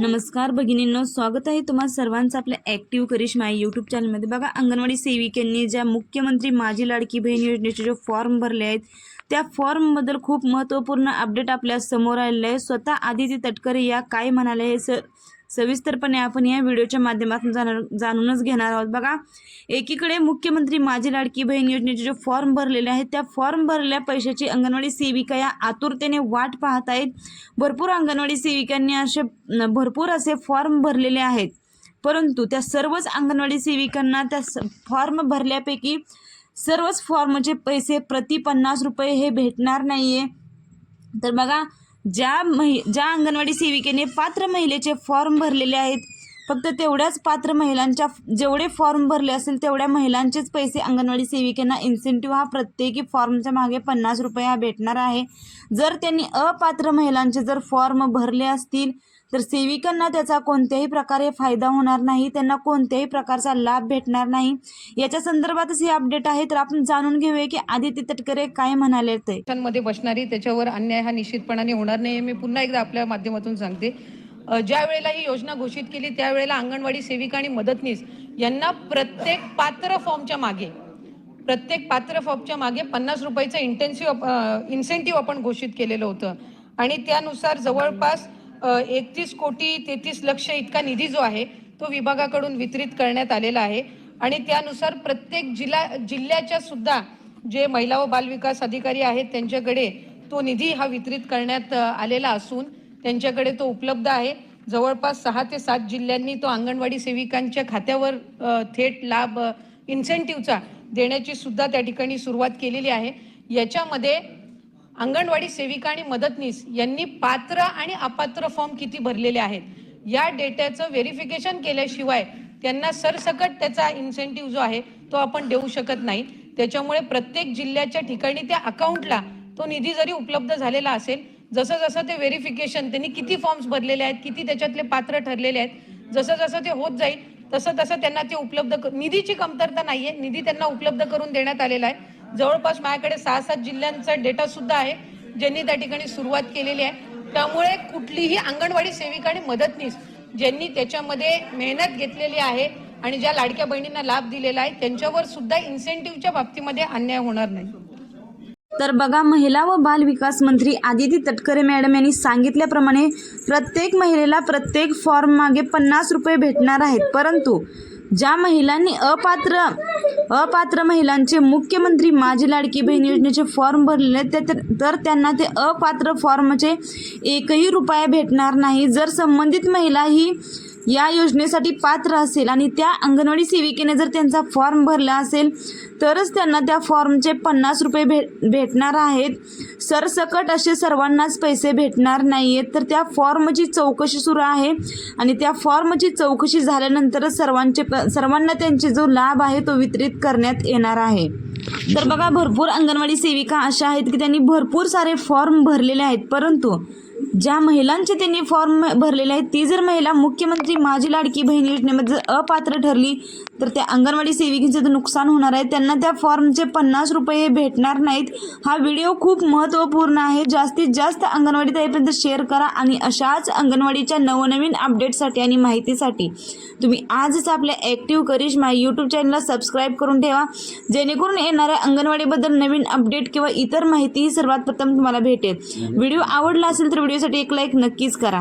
नमस्कार भगिनींनो स्वागत आहे तुम्हा सर्वांचं आपल्या ॲक्टिव्ह करिश्मा यूट्यूब चॅनलमध्ये बघा अंगणवाडी सेविकांनी ज्या मुख्यमंत्री माझी लाडकी बहीण योजनेचे जे फॉर्म भरले आहेत त्या फॉर्मबद्दल खूप महत्त्वपूर्ण अपडेट आपल्यासमोर आलेलं आहे. स्वतः आदिती तटकरे या काय म्हणाले हे स सविस्तरपणे आपण या व्हिडिओच्या माध्यमातून जाणार जाणूनच घेणार आहोत. बघा एकीकडे मुख्यमंत्री माझी लाडकी बहीण योजनेचे जे फॉर्म भरलेले आहेत त्या फॉर्म भरलेल्या पैशाची अंगणवाडी सेविका या आतुरतेने वाट पाहत आहेत. भरपूर अंगणवाडी सेविकांनी असे भरपूर असे फॉर्म भरलेले आहेत. परंतु त्या सर्वच अंगणवाडी सेविकांना त्या स- फॉर्म भरल्यापैकी सर्वच फॉर्मचे पैसे प्रति पन्नास रुपये हे भेटणार नाही आहे तर बघा ज्या महि ज्या अंगणवाडी सेविकेने पात्र महिलेचे फॉर्म भरलेले आहेत फक्त तेवढ्याच पात्र महिलांच्या जेवढे फॉर्म भरले असेल तेवढ्या महिलांचेच पैसे अंगणवाडी सेविकांना इन्सेंटिव्ह हा प्रत्येकी फॉर्मच्या मागे पन्नास रुपये हा भेटणार आहे. जर त्यांनी अपात्र महिलांचे जर फॉर्म भरले असतील तर सेविकांना त्याचा कोणत्याही प्रकारे फायदा होणार नाही त्यांना कोणत्याही प्रकारचा लाभ भेटणार नाही. याच्या संदर्भातच हे अपडेट आहे. तर आपण जाणून घेऊया की आदित्य तटकरे काय म्हणाले ते. मध्ये बसणारी त्याच्यावर अन्याय हा निश्चितपणाने होणार नाही हे मी पुन्हा एकदा आपल्या माध्यमातून सांगते. ज्या वेळेला ही योजना घोषित केली त्यावेळेला अंगणवाडी सेविका आणि मदतनीस यांना प्रत्येक पात्र फॉर्मच्या मागे प्रत्येक पात्र फॉर्मच्या मागे पन्नास रुपयाचं इंटेन्सिव्ह इन्सेंटिव्ह आपण घोषित केलेलं होतं. आणि त्यानुसार जवळपास एकतीस कोटी तेहतीस लक्ष इतका निधी जो आहे तो विभागाकडून वितरित करण्यात आलेला आहे. आणि त्यानुसार प्रत्येक जिल्हा जिल्ह्याच्या सुद्धा जे महिला व बालविकास अधिकारी आहेत त्यांच्याकडे तो निधी हा वितरित करण्यात आलेला असून त्यांच्याकडे तो उपलब्ध आहे. जवळपास सहा ते सात जिल्ह्यांनी तो अंगणवाडी सेविकांच्या खात्यावर थेट लाभ इन्सेंटिव्हचा देण्याची सुद्धा त्या ठिकाणी सुरुवात केलेली आहे. याच्यामध्ये अंगणवाडी सेविका आणि मदतनीस यांनी पात्र आणि अपात्र फॉर्म किती भरलेले आहेत? या डेट्याचं व्हेरिफिकेशन केल्याशिवाय त्यांना सरसकट त्याचा इन्सेंटिव्ह जो आहे तो आपण देऊ शकत नाही. त्याच्यामुळे प्रत्येक जिल्ह्याच्या ठिकाणी त्या अकाउंटला तो निधी जरी उपलब्ध झालेला असेल जसं जसं ते व्हेरिफिकेशन त्यांनी किती फॉर्म्स भरलेले आहेत किती त्याच्यातले पात्र ठरलेले आहेत जसं जसं ते होत जाईल तसं तसं त्यांना ते उपलब्ध निधीची कमतरता नाहीये. निधी त्यांना उपलब्ध करून देण्यात आलेला आहे. जवळपास माझ्याकडे सहा सात जिल्ह्यांचा डेटा सुद्धा आहे ज्यांनी त्या ठिकाणी सुरुवात केलेली आहे. त्यामुळे कुठलीही अंगणवाडी सेविका आणि मदतनीस ज्यांनी त्याच्यामध्ये मेहनत घेतलेली आहे आणि ज्या लाडक्या बहिणींना लाभ दिलेला आहे त्यांच्यावर सुद्धा इन्सेंटिव्हच्या बाबतीमध्ये अन्याय होणार नाही. तर बघा महिला व बाल विकास मंत्री आदिती तटकरे मॅडम यांनी सांगितल्याप्रमाणे प्रत्येक महिलेला प्रत्येक फॉर्म मागे पन्नास रुपये भेटणार आहेत. परंतु ज्या महिलांनी अपात्र अपात्र महिलांचे मुख्यमंत्री माझी लाडकी बहीण योजनेचे फॉर्म भरलेले आहेत ते- तर- तर त्यांना ते अपात्र फॉर्मचे एकही रुपया भेटणार नाही. जर संबंधित महिला ही या योजनेसाठी पात्र असेल आणि त्या अंगणवाडी सेविकेने जर त्यांचा फॉर्म भरला असेल तरच त्यांना त्या फॉर्मचे पन्नास रुपये भेट भेटणार आहेत. सरसकट असे सर्वांनाच पैसे भेटणार नाही आहेत तर त्या फॉर्मची चौकशी सुरू आहे आणि त्या फॉर्मची चौकशी झाल्यानंतरच सर्वांचे प- सर्वांना त्यांचे जो लाभ आहे तो वितरित करण्यात येणार आहे. तर बघा भरपूर अंगणवाडी सेविका अशा आहेत की त्यांनी भरपूर सारे फॉर्म भरलेले आहेत. परंतु ज्या महिलांचे त्यांनी फॉर्म भरलेले आहेत ती जर महिला मुख्यमंत्री माझी लाडकी बहीण योजनेमध्ये जर अपात्र ठरली तर त्या अंगणवाडी सेविकेचं तर नुकसान होणार आहे त्यांना त्या फॉर्मचे पन्नास रुपये भेटणार नाहीत. हा व्हिडिओ खूप महत्त्वपूर्ण आहे. जास्तीत जास्त अंगणवाडी ताईपर्यंत शेअर करा आणि अशाच अंगणवाडीच्या नवनवीन अपडेटसाठी आणि माहितीसाठी तुम्ही आजच आपल्या ॲक्टिव्ह करिश्मा यूट्यूब चॅनलला सबस्क्राईब करून ठेवा. जेणेकरून येणाऱ्या अंगणवाडीबद्दल नवीन अपडेट किंवा इतर माहिती ही सर्वात प्रथम तुम्हाला भेटेल. व्हिडिओ आवडला असेल तर व्हिडिओसाठी एक लाईक नक्कीच करा.